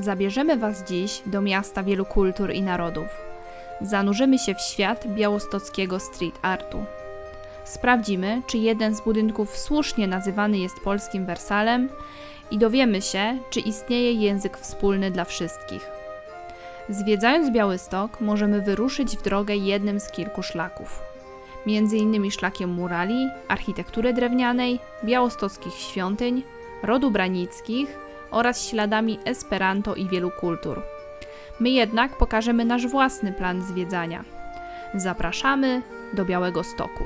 Zabierzemy Was dziś do miasta wielu kultur i narodów. Zanurzymy się w świat białostockiego street artu. Sprawdzimy, czy jeden z budynków słusznie nazywany jest polskim Wersalem i dowiemy się, czy istnieje język wspólny dla wszystkich. Zwiedzając Białystok, możemy wyruszyć w drogę jednym z kilku szlaków. Między innymi szlakiem murali, architektury drewnianej, białostockich świątyń, rodu branickich oraz śladami Esperanto i wielu kultur. My jednak pokażemy nasz własny plan zwiedzania. Zapraszamy do Białego Stoku.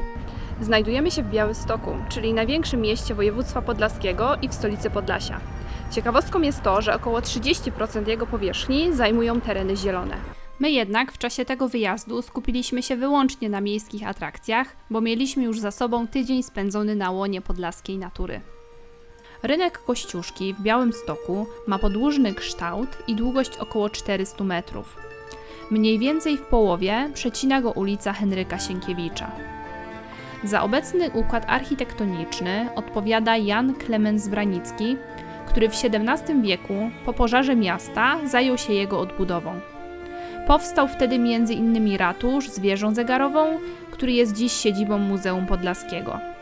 Znajdujemy się w Białymstoku, czyli największym mieście województwa podlaskiego i w stolicy Podlasia. Ciekawostką jest to, że około 30% jego powierzchni zajmują tereny zielone. My jednak w czasie tego wyjazdu skupiliśmy się wyłącznie na miejskich atrakcjach, bo mieliśmy już za sobą tydzień spędzony na łonie podlaskiej natury. Rynek Kościuszki w Białymstoku ma podłużny kształt i długość około 400 metrów. Mniej więcej w połowie przecina go ulica Henryka Sienkiewicza. Za obecny układ architektoniczny odpowiada Jan Klemens Branicki, który w XVII wieku po pożarze miasta zajął się jego odbudową. Powstał wtedy m.in. ratusz z wieżą zegarową, który jest dziś siedzibą Muzeum Podlaskiego.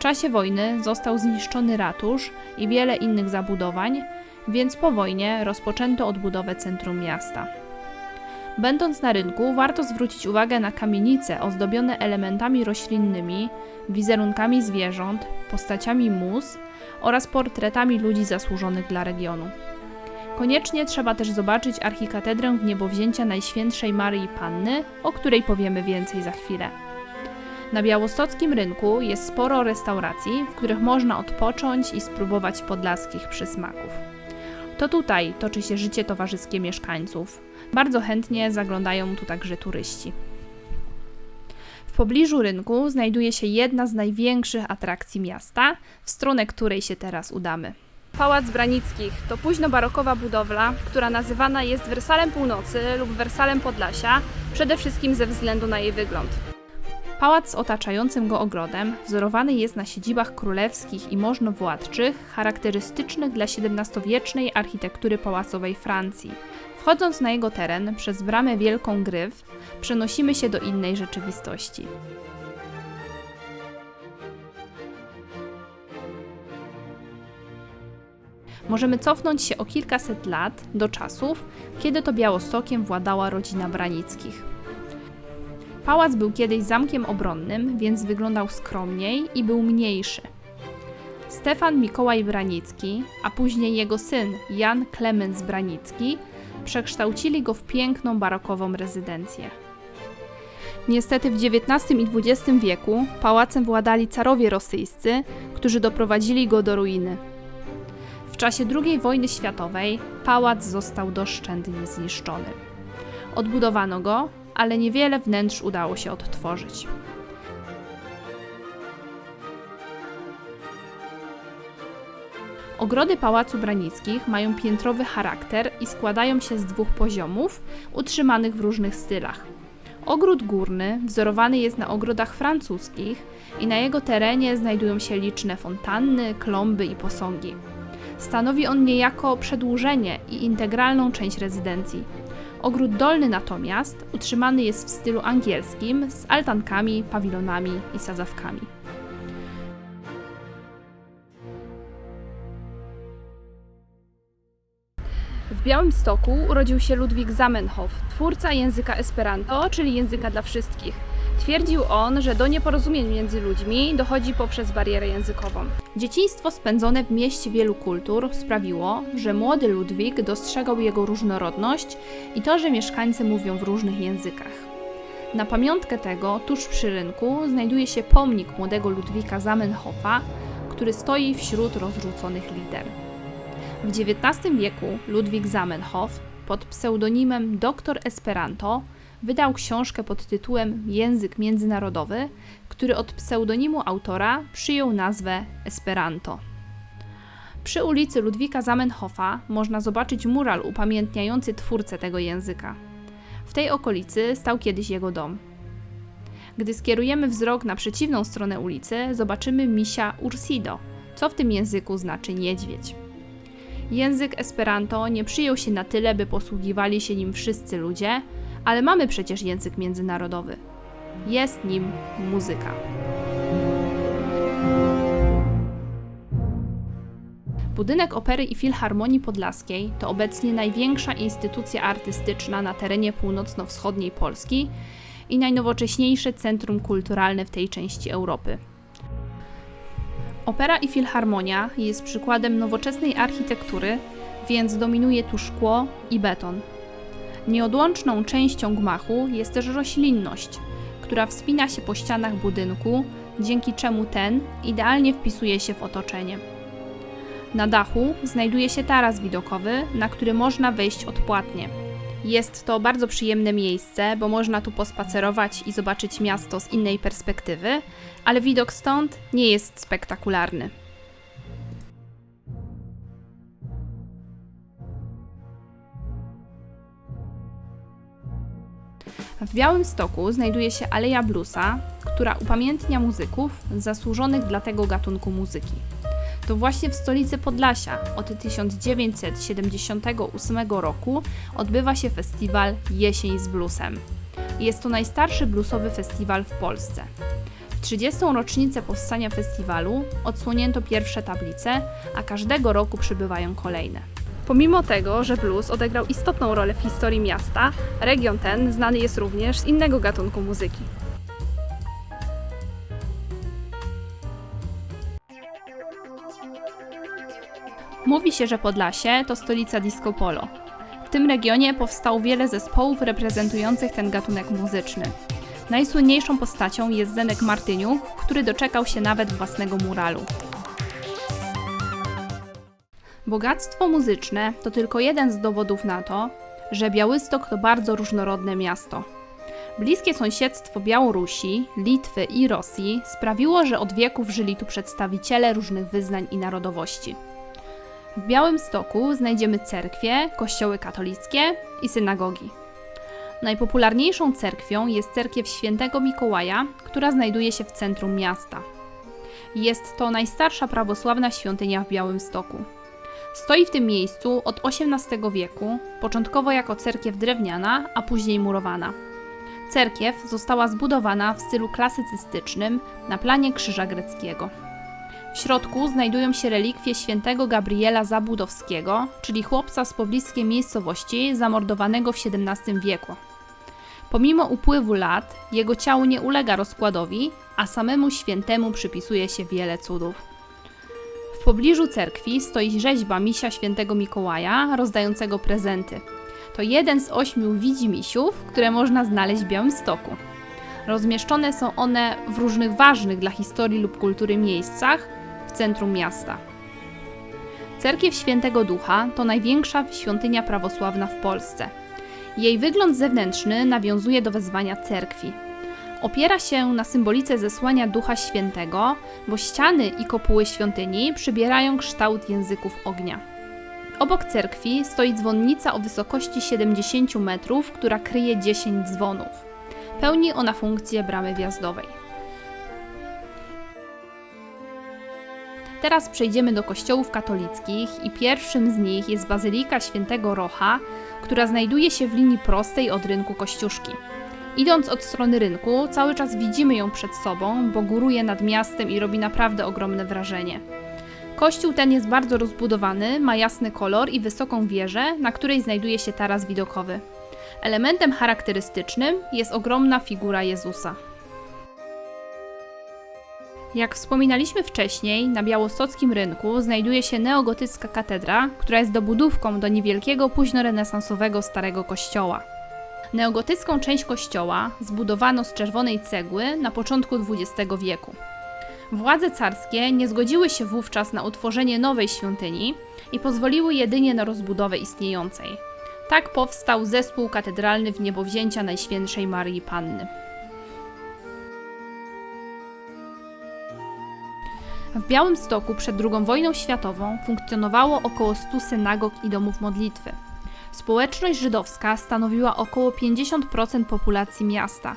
Czasie wojny został zniszczony ratusz i wiele innych zabudowań, więc po wojnie rozpoczęto odbudowę centrum miasta. Będąc na rynku, warto zwrócić uwagę na kamienice ozdobione elementami roślinnymi, wizerunkami zwierząt, postaciami mus oraz portretami ludzi zasłużonych dla regionu. Koniecznie trzeba też zobaczyć archikatedrę w niebowzięcia Najświętszej Maryi Panny, o której powiemy więcej za chwilę. Na białostockim rynku jest sporo restauracji, w których można odpocząć i spróbować podlaskich przysmaków. To tutaj toczy się życie towarzyskie mieszkańców. Bardzo chętnie zaglądają tu także turyści. W pobliżu rynku znajduje się jedna z największych atrakcji miasta, w stronę której się teraz udamy. Pałac Branickich to późno-barokowa budowla, która nazywana jest Wersalem Północy lub Wersalem Podlasia, przede wszystkim ze względu na jej wygląd. Pałac z otaczającym go ogrodem wzorowany jest na siedzibach królewskich i możnowładczych, charakterystycznych dla XVII-wiecznej architektury pałacowej Francji. Wchodząc na jego teren przez bramę Wielką Gryf, przenosimy się do innej rzeczywistości. Możemy cofnąć się o kilkaset lat do czasów, kiedy to Białostokiem władała rodzina Branickich. Pałac był kiedyś zamkiem obronnym, więc wyglądał skromniej i był mniejszy. Stefan Mikołaj Branicki, a później jego syn Jan Klemens Branicki przekształcili go w piękną barokową rezydencję. Niestety w XIX i XX wieku pałacem władali carowie rosyjscy, którzy doprowadzili go do ruiny. W czasie II wojny światowej pałac został doszczętnie zniszczony. Odbudowano go, ale niewiele wnętrz udało się odtworzyć. Ogrody Pałacu Branickich mają piętrowy charakter i składają się z dwóch poziomów, utrzymanych w różnych stylach. Ogród górny wzorowany jest na ogrodach francuskich i na jego terenie znajdują się liczne fontanny, klomby i posągi. Stanowi on niejako przedłużenie i integralną część rezydencji. Ogród dolny natomiast utrzymany jest w stylu angielskim z altankami, pawilonami i sadzawkami. W Białymstoku urodził się Ludwik Zamenhof, twórca języka Esperanto, czyli języka dla wszystkich. Twierdził on, że do nieporozumień między ludźmi dochodzi poprzez barierę językową. Dzieciństwo spędzone w mieście wielu kultur sprawiło, że młody Ludwik dostrzegał jego różnorodność i to, że mieszkańcy mówią w różnych językach. Na pamiątkę tego, tuż przy rynku, znajduje się pomnik młodego Ludwika Zamenhofa, który stoi wśród rozrzuconych liter. W XIX wieku Ludwik Zamenhof pod pseudonimem Dr Esperanto wydał książkę pod tytułem Język międzynarodowy, który od pseudonimu autora przyjął nazwę Esperanto. Przy ulicy Ludwika Zamenhofa można zobaczyć mural upamiętniający twórcę tego języka. W tej okolicy stał kiedyś jego dom. Gdy skierujemy wzrok na przeciwną stronę ulicy, zobaczymy misia ursido, co w tym języku znaczy niedźwiedź. Język Esperanto nie przyjął się na tyle, by posługiwali się nim wszyscy ludzie, ale mamy przecież język międzynarodowy. Jest nim muzyka. Budynek Opery i Filharmonii Podlaskiej to obecnie największa instytucja artystyczna na terenie północno-wschodniej Polski i najnowocześniejsze centrum kulturalne w tej części Europy. Opera i Filharmonia jest przykładem nowoczesnej architektury, więc dominuje tu szkło i beton. Nieodłączną częścią gmachu jest też roślinność, która wspina się po ścianach budynku, dzięki czemu ten idealnie wpisuje się w otoczenie. Na dachu znajduje się taras widokowy, na który można wejść odpłatnie. Jest to bardzo przyjemne miejsce, bo można tu pospacerować i zobaczyć miasto z innej perspektywy, ale widok stąd nie jest spektakularny. W Białymstoku znajduje się Aleja Bluesa, która upamiętnia muzyków zasłużonych dla tego gatunku muzyki. To właśnie w stolicy Podlasia od 1978 roku odbywa się festiwal Jesień z Bluesem. Jest to najstarszy bluesowy festiwal w Polsce. W 30. rocznicę powstania festiwalu odsłonięto pierwsze tablice, a każdego roku przybywają kolejne. Pomimo tego, że blues odegrał istotną rolę w historii miasta, region ten znany jest również z innego gatunku muzyki. Mówi się, że Podlasie to stolica disco polo. W tym regionie powstało wiele zespołów reprezentujących ten gatunek muzyczny. Najsłynniejszą postacią jest Zenek Martyniuk, który doczekał się nawet własnego muralu. Bogactwo muzyczne to tylko jeden z dowodów na to, że Białystok to bardzo różnorodne miasto. Bliskie sąsiedztwo Białorusi, Litwy i Rosji sprawiło, że od wieków żyli tu przedstawiciele różnych wyznań i narodowości. W Białymstoku znajdziemy cerkwie, kościoły katolickie i synagogi. Najpopularniejszą cerkwią jest cerkiew świętego Mikołaja, która znajduje się w centrum miasta. Jest to najstarsza prawosławna świątynia w Białymstoku. Stoi w tym miejscu od XVIII wieku, początkowo jako cerkiew drewniana, a później murowana. Cerkiew została zbudowana w stylu klasycystycznym na planie krzyża greckiego. W środku znajdują się relikwie świętego Gabriela Zabudowskiego, czyli chłopca z pobliskiej miejscowości zamordowanego w XVII wieku. Pomimo upływu lat, jego ciało nie ulega rozkładowi, a samemu świętemu przypisuje się wiele cudów. W pobliżu cerkwi stoi rzeźba misia świętego Mikołaja, rozdającego prezenty. To jeden z ośmiu widzimisiów, które można znaleźć w Białymstoku. Rozmieszczone są one w różnych ważnych dla historii lub kultury miejscach w centrum miasta. Cerkiew Świętego Ducha to największa świątynia prawosławna w Polsce. Jej wygląd zewnętrzny nawiązuje do wezwania cerkwi. Opiera się na symbolice zesłania Ducha Świętego, bo ściany i kopuły świątyni przybierają kształt języków ognia. Obok cerkwi stoi dzwonnica o wysokości 70 metrów, która kryje 10 dzwonów. Pełni ona funkcję bramy wjazdowej. Teraz przejdziemy do kościołów katolickich i pierwszym z nich jest Bazylika Świętego Rocha, która znajduje się w linii prostej od rynku Kościuszki. Idąc od strony rynku, cały czas widzimy ją przed sobą, bo góruje nad miastem i robi naprawdę ogromne wrażenie. Kościół ten jest bardzo rozbudowany, ma jasny kolor i wysoką wieżę, na której znajduje się taras widokowy. Elementem charakterystycznym jest ogromna figura Jezusa. Jak wspominaliśmy wcześniej, na białostockim rynku znajduje się neogotycka katedra, która jest dobudówką do niewielkiego późnorenesansowego starego kościoła. Neogotycką część kościoła zbudowano z czerwonej cegły na początku XX wieku. Władze carskie nie zgodziły się wówczas na utworzenie nowej świątyni i pozwoliły jedynie na rozbudowę istniejącej. Tak powstał zespół katedralny w niebowzięcia Najświętszej Marii Panny. W Białymstoku przed II wojną światową funkcjonowało około 100 synagog i domów modlitwy. Społeczność żydowska stanowiła około 50% populacji miasta.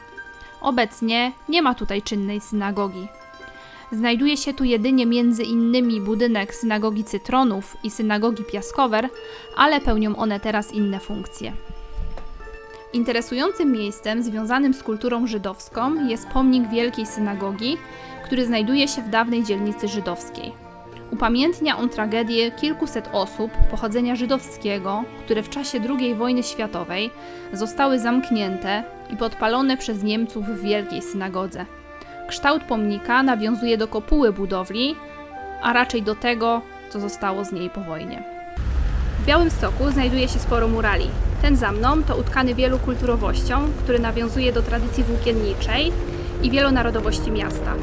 Obecnie nie ma tutaj czynnej synagogi. Znajduje się tu jedynie między innymi budynek synagogi Cytronów i synagogi Piaskower, ale pełnią one teraz inne funkcje. Interesującym miejscem związanym z kulturą żydowską jest pomnik Wielkiej Synagogi, który znajduje się w dawnej dzielnicy żydowskiej. Upamiętnia on tragedię kilkuset osób pochodzenia żydowskiego, które w czasie II wojny światowej zostały zamknięte i podpalone przez Niemców w Wielkiej Synagodze. Kształt pomnika nawiązuje do kopuły budowli, a raczej do tego, co zostało z niej po wojnie. W Białymstoku znajduje się sporo murali. Ten za mną to utkany wielokulturowością, który nawiązuje do tradycji włókienniczej i wielonarodowości miasta.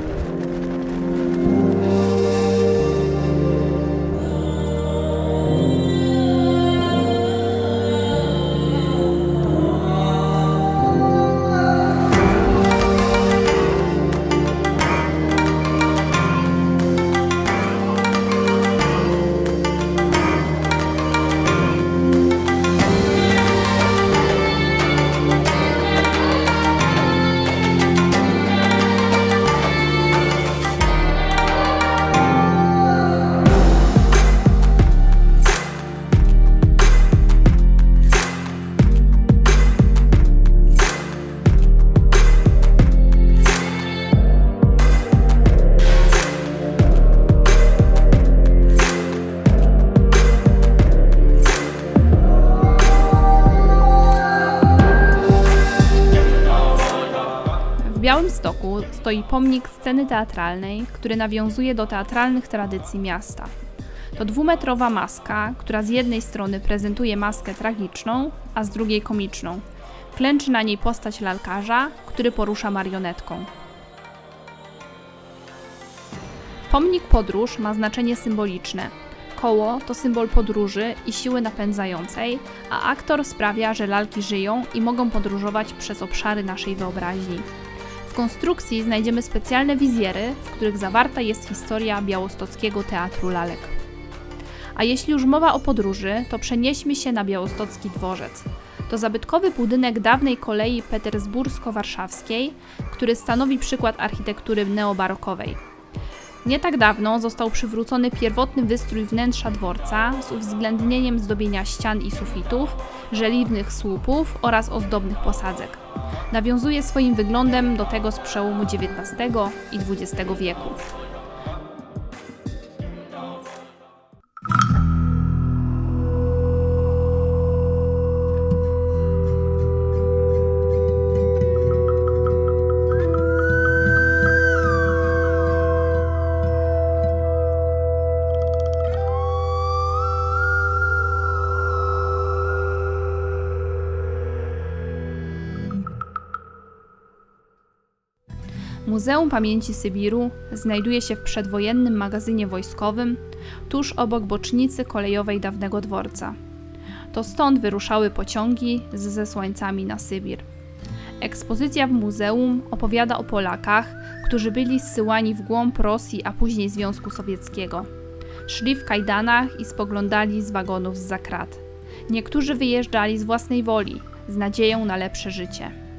Stoi pomnik sceny teatralnej, który nawiązuje do teatralnych tradycji miasta. To dwumetrowa maska, która z jednej strony prezentuje maskę tragiczną, a z drugiej komiczną. Klęczy na niej postać lalkarza, który porusza marionetką. Pomnik podróż ma znaczenie symboliczne. Koło to symbol podróży i siły napędzającej, a aktor sprawia, że lalki żyją i mogą podróżować przez obszary naszej wyobraźni. W konstrukcji znajdziemy specjalne wizjery, w których zawarta jest historia białostockiego teatru lalek. A jeśli już mowa o podróży, to przenieśmy się na białostocki dworzec. To zabytkowy budynek dawnej kolei petersbursko-warszawskiej, który stanowi przykład architektury neobarokowej. Nie tak dawno został przywrócony pierwotny wystrój wnętrza dworca z uwzględnieniem zdobienia ścian i sufitów, żeliwnych słupów oraz ozdobnych posadzek. Nawiązuje swoim wyglądem do tego z przełomu XIX i XX wieku. Muzeum Pamięci Sybiru znajduje się w przedwojennym magazynie wojskowym, tuż obok bocznicy kolejowej dawnego dworca. To stąd wyruszały pociągi z zesłańcami na Sybir. Ekspozycja w muzeum opowiada o Polakach, którzy byli zsyłani w głąb Rosji, a później Związku Sowieckiego. Szli w kajdanach i spoglądali z wagonów z zakrat. Niektórzy wyjeżdżali z własnej woli, z nadzieją na lepsze życie.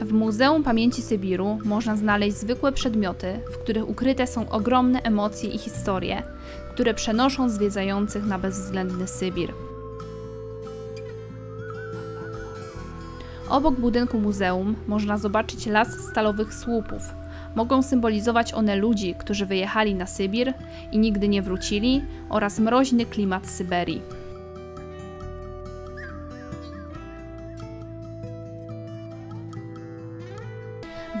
W Muzeum Pamięci Sybiru można znaleźć zwykłe przedmioty, w których ukryte są ogromne emocje i historie, które przenoszą zwiedzających na bezwzględny Sybir. Obok budynku muzeum można zobaczyć las stalowych słupów. Mogą symbolizować one ludzi, którzy wyjechali na Sybir i nigdy nie wrócili, oraz mroźny klimat Syberii.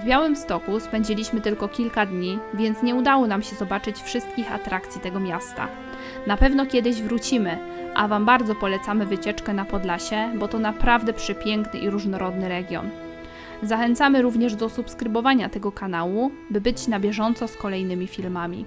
W Białymstoku spędziliśmy tylko kilka dni, więc nie udało nam się zobaczyć wszystkich atrakcji tego miasta. Na pewno kiedyś wrócimy, a Wam bardzo polecamy wycieczkę na Podlasie, bo to naprawdę przepiękny i różnorodny region. Zachęcamy również do subskrybowania tego kanału, by być na bieżąco z kolejnymi filmami.